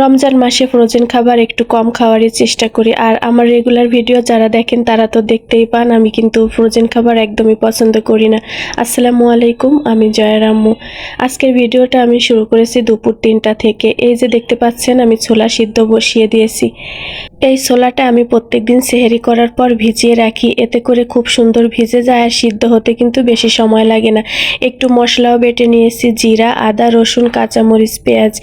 রমজান মাসে ফ্রোজেন খাবার একটু কম খাওয়ারই চেষ্টা করি। আর আমার রেগুলার ভিডিও যারা দেখেন, তারা তো দেখতেই পান, আমি কিন্তু ফ্রোজেন খাবার একদমই পছন্দ করি না। আসসালামু আলাইকুম, আমি জয়া রাম্মু আজকের ভিডিওটা আমি শুরু করেছি দুপুর তিনটা থেকে। এই যে দেখতে পাচ্ছেন, আমি ছোলা সিদ্ধ বসিয়ে দিয়েছি। এই ছোলাটা আমি প্রত্যেকদিন সেহেরি করার পর ভিজিয়ে রাখি। এতে করে খুব সুন্দর ভিজে যায় আর সিদ্ধ হতে কিন্তু বেশি সময় লাগে না। একটু মশলাও বেটে নিয়েছি, জিরা, আদা, রসুন, কাঁচামরিচ, পেঁয়াজ।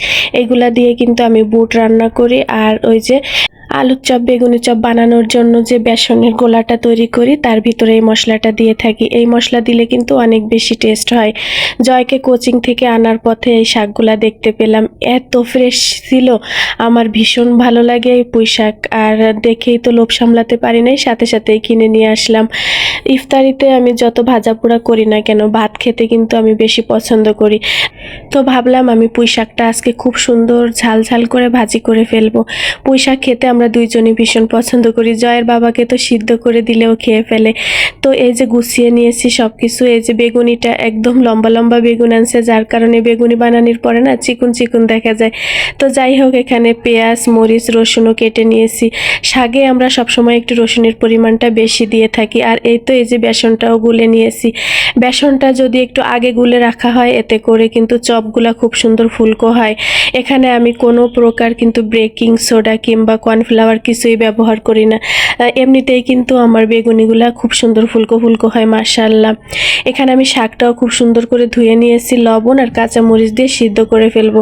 এগুলা দিয়ে কিন্তু আমি বুট রান্না করি আর ওই যে আলুর চপ বেগুনের চপ বানানোর জন্য যে বেসনের গোলাটা তৈরি করি, তার ভিতরে এই মশলাটা দিয়ে থাকি। এই মশলা দিলে কিন্তু অনেক বেশি টেস্ট হয়। জয়কে কোচিং থেকে আনার পথে এই শাকগুলা দেখতে পেলাম। এত ফ্রেশ ছিল। আমার ভীষণ ভালো লাগে এই পুঁই শাক। আর দেখেই তো লোভ সামলাতে পারি নাই, সাথে সাথেই কিনে নিয়ে আসলাম। ইফতারিতে আমি যত ভাজা পোড়া করি না কেন, ভাত খেতে কিন্তু আমি বেশি পছন্দ করি। তো ভাবলাম আমি পুঁই শাকটা আজকে খুব সুন্দর ঝাল ঝাল করে ভাজি করে ফেলব। পুঁই শাক খেতে আমরা দুইজনই ভীষণ পছন্দ করি। জয়ের বাবাকে তো সিদ্ধ করে দিলেও খেয়ে ফেলে। তো এই যে গুছিয়ে নিয়েছি সব কিছু এই যে বেগুনিটা একদম লম্বা লম্বা বেগুন আনছে, যার কারণে বেগুনি বানানির পরে না চিকুন চিকুন দেখা যায়। তো যাই হোক, এখানে পেঁয়াজ, মরিচ, রসুনও কেটে নিয়েছি। শাগে আমরা সবসময় একটু রসুনের পরিমাণটা বেশি দিয়ে থাকি। আর এই তো এই যে বেসনটাও গুলে নিয়েছি। বেসনটা যদি একটু আগে গুলে রাখা হয়, এতে করে কিন্তু চপগুলা খুব সুন্দর ফুলকো হয়। এখানে আমি কোনো প্রকার কিন্তু বেকিং সোডা কিংবা কর্নফ্লাওয়ার কিছুই ব্যবহার করি না। এমনিতেই কিন্তু আমার বেগুনিগুলা খুব সুন্দর ফুলকো ফুলকো হয় মার্শাল্লাহ এখানে আমি শাকটাও খুব সুন্দর করে ধুয়ে নিয়েছি, লবণ আর কাঁচা মরিচ দিয়ে সিদ্ধ করে ফেলব।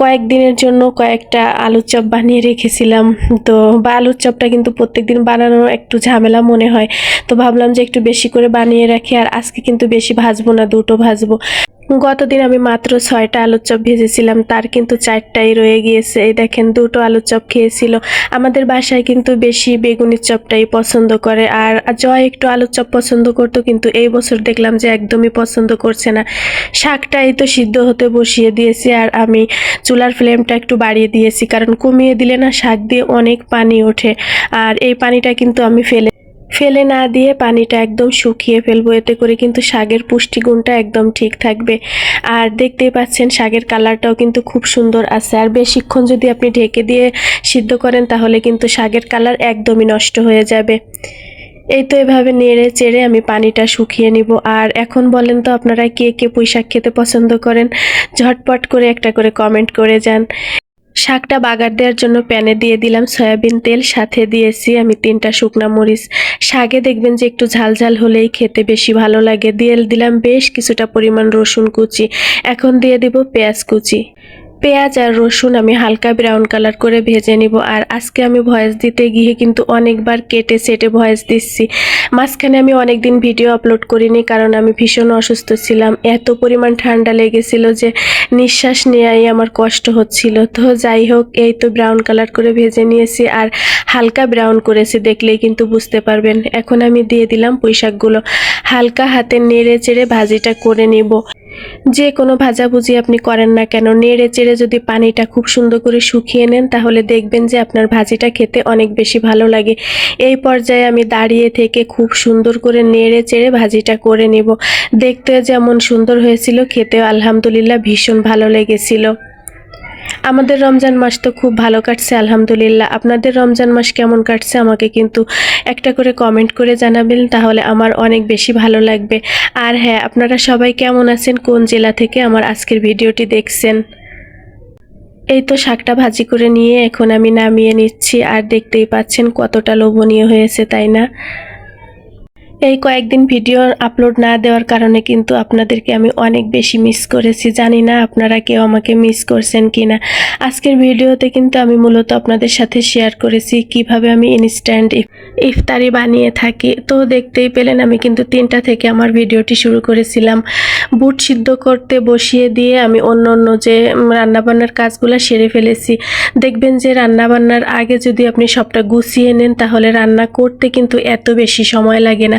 কয়েকদিনের জন্য কয়েকটা আলুর চপ বানিয়ে রেখেছিলাম, তো বা আলুর চপটা কিন্তু প্রত্যেকদিন বানানো একটু ঝামেলা মনে হয়। তো ভাবলাম যে একটু বেশি করে বানিয়ে রাখি, আর আজকে কিন্তু বেশি ভাজবো না, দুটো ভাজবো। গতদিন আমি মাত্র ছয়টা আলুর চপ ভেজেছিলাম, তার কিন্তু চারটাই রয়ে গিয়েছে। এই দেখেন, দুটো আলুর চপ খেয়েছিল। আমাদের বাসায় কিন্তু বেশি বেগুনের চপটাই পছন্দ করে, আর জয় একটু আলুর চপ পছন্দ করতো, কিন্তু এই বছর দেখলাম যে একদমই পছন্দ করছে না। শাকটাই তো সিদ্ধ হতে বসিয়ে দিয়েছি, আর আমি চুলার ফ্লেমটা একটু বাড়িয়ে দিয়েছি, কারণ কমিয়ে দিলে না শাক দিয়ে অনেক পানি ওঠে, আর এই পানিটা কিন্তু আমি ফেলে ফেলে না দিয়ে পানিটা একদম শুকিয়ে ফেলব। এতে করে কিন্তু শাকের পুষ্টিগুণটা একদম ঠিক থাকবে। আর দেখতেই পাচ্ছেন, শাকের কালারটাও কিন্তু খুব সুন্দর আছে। আর বেশিক্ষণ যদি আপনি ঢেকে দিয়ে সিদ্ধ করেন, তাহলে কিন্তু শাকের কালার একদমই নষ্ট হয়ে যাবে। এই তো এভাবে নেড়ে চেড়ে আমি পানিটা শুকিয়ে নিব। আর এখন বলেন তো, আপনারা কে কে পুঁই শাক খেতে পছন্দ করেন? ঝটপট করে একটা করে কমেন্ট করে যান। শাকটা বাগার দেওয়ার জন্য প্যানে দিয়ে দিলাম সয়াবিন তেল, সাথে দিয়েছি আমি তিনটা শুকনা মরিচ। শাকে দেখবেন যে একটু ঝাল ঝাল হলেই খেতে বেশি ভালো লাগে। দিয়ে দিলাম বেশ কিছুটা পরিমাণ রসুন কুচি। এখন দিয়ে দিব পেঁয়াজ কুচি। পেঁয়াজ আর রসুন আমি হালকা ব্রাউন কালার করে ভেজে নিব। আর আজকে আমি ভয়েস দিতে গিয়ে কিন্তু অনেকবার কেটে সেটে ভয়েস দিচ্ছি। মাঝখানে আমি অনেক দিন ভিডিও আপলোড করিনি কারণ আমি ভীষণ অসুস্থ ছিলাম। এত পরিমাণ ঠান্ডা লেগেছিল যে নিঃশ্বাস নেওয়াই আমার কষ্ট হচ্ছিল। তো যাই হোক, এই তো ব্রাউন কালার করে ভেজে নিয়েছি আর হালকা ব্রাউন করেছি দেখলেই কিন্তু বুঝতে পারবেন। এখন আমি দিয়ে দিলাম পুঁইশাকগুলো। হালকা হাতে নেড়ে চেড়ে ভাজিটা করে নিব। যে কোনো ভাজাভুজি আপনি করেন না কেন, নেড়ে চেড়ে যদি পানিটা খুব সুন্দর করে শুকিয়ে নেন, তাহলে দেখবেন যে আপনার ভাজিটা খেতে অনেক বেশি ভালো লাগে। এই পর্যায়ে আমি দাঁড়িয়ে থেকে খুব সুন্দর করে নেড়ে চেড়ে ভাজিটা করে নেব। দেখতে যেমন সুন্দর হয়েছিল, খেতেও আলহামদুলিল্লাহ ভীষণ ভালো লেগেছিল। আমাদের রমজান মাস তো খুব ভালো কাটছে, আলহামদুলিল্লাহ। আপনাদের রমজান মাস কেমন কাটছে আমাকে কিন্তু একটা করে কমেন্ট করে জানাবেন, তাহলে আমার অনেক বেশি ভালো লাগবে। আর হ্যাঁ আপনারা সবাই কেমন আছেন, কোন জেলা থেকে আমার আজকের ভিডিওটি দেখছেন? এই তো শাকটা ভাজি করে নিয়ে এখন আমি নামিয়ে নিচ্ছি, আর দেখতেই পাচ্ছেন কতটা লোভনীয় হয়েছে, তাই না? এই কয়েকদিন ভিডিও আপলোড না দেওয়ার কারণে কিন্তু আপনাদেরকে আমি অনেক বেশি মিস করেছি। জানি না আপনারা কেউ আমাকে মিস করছেন কিনা। আজকের ভিডিওতে কিন্তু আমি মূলত আপনাদের সাথে শেয়ার করেছি কীভাবে আমি ইনস্ট্যান্ট ইফতারি বানিয়ে থাকি। তো দেখতেই পেলেন আমি কিন্তু তিনটা থেকে আমার ভিডিওটি শুরু করেছিলাম। বুট সিদ্ধ করতে বসিয়ে দিয়ে আমি অন্য অন্য যে রান্নাবান্নার কাজগুলো সেরে ফেলেছি। দেখবেন যে রান্নাবান্নার আগে যদি আপনি সবটা গুছিয়ে নেন তাহলে রান্না করতে কিন্তু এত বেশি সময় লাগে না।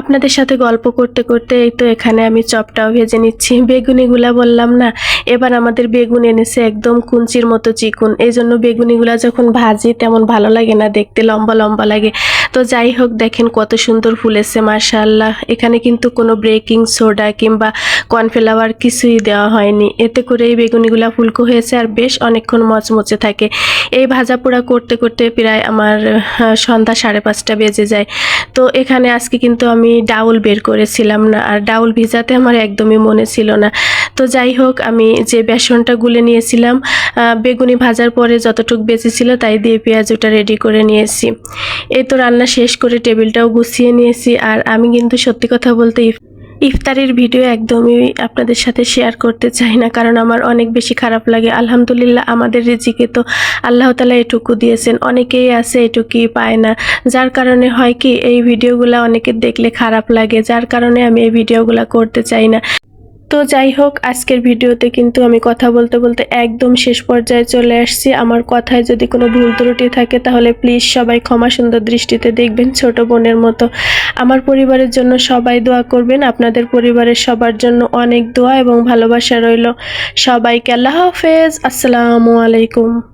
আপনাদের সাথে গল্প করতে করতে এই তো এখানে আমি চপটাও ভেজে নিচ্ছি। বেগুনিগুলা বললাম না, এবার আমাদের বেগুন এনেছে একদম কুঞ্চির মতো চিকুন। এই জন্য বেগুনিগুলা যখন ভাজি তেমন ভালো লাগে না, দেখতে লম্বা লম্বা লাগে। তো যাই হোক, দেখেন কত সুন্দর ফুলেছে, মাশাআল্লাহ। এখানে কিন্তু কোনো ব্রেকিং সোডা কিংবা কর্নফ্লাওয়ার কিছুই দেওয়া হয়নি। এতে করে এই বেগুনিগুলা ফুলকো হয়েছে আর বেশ অনেকক্ষণ মচমচে থাকে। এই ভাজা পোড়া করতে করতে প্রায় আমার সন্ধ্যা সাড়ে পাঁচটা বেজে যায়। তো এখানে আজকে কিন্তু আমি ডাউল বের করেছিলাম না, আর ডাউল ভিজাতে আমার একদমই মনে ছিল না। তো যাই হোক, আমি যে বেসনটা গুলে নিয়েছিলাম বেগুনি ভাজার পরে যতটুকু বেঁচেছিল তাই দিয়ে পেঁয়াজ ওটা রেডি করে নিয়েছি। এই তো রান্না শেষ করে টেবিলটাও গুছিয়ে নিয়েছি, আর আমি কিন্তু সত্যি কথা বলতে ইফতারির ভিডিও একদমই আপনাদের সাথে শেয়ার করতে চাই না, কারণ আমার অনেক বেশি খারাপ লাগে। আলহামদুলিল্লাহ, আমাদের রিজিকে তো আল্লাহ তালা এটুকু দিয়েছেন। অনেকেই আছে এটুকুই পায় না। যার কারণে হয় কি, এই ভিডিওগুলো অনেকে দেখলে খারাপ লাগে। যার কারণে আমি এই ভিডিওগুলো করতে চাই না। তো যাই হোক, আজকের ভিডিওতে কিন্তু আমি কথা বলতে বলতে একদম শেষ পর্যায়ে চলে আসছি। আমার কথায় যদি কোনো ভুল ত্রুটি থাকে তাহলে প্লিজ সবাই ক্ষমা সুন্দর দৃষ্টিতে দেখবেন ছোট বোনের মতো। আমার পরিবারের জন্য সবাই দোয়া করবেন। আপনাদের পরিবারের সবার জন্য অনেক দোয়া এবং ভালোবাসা রইল। সবাইকে আল্লাহ হাফেজ। আসসালামু আলাইকুম।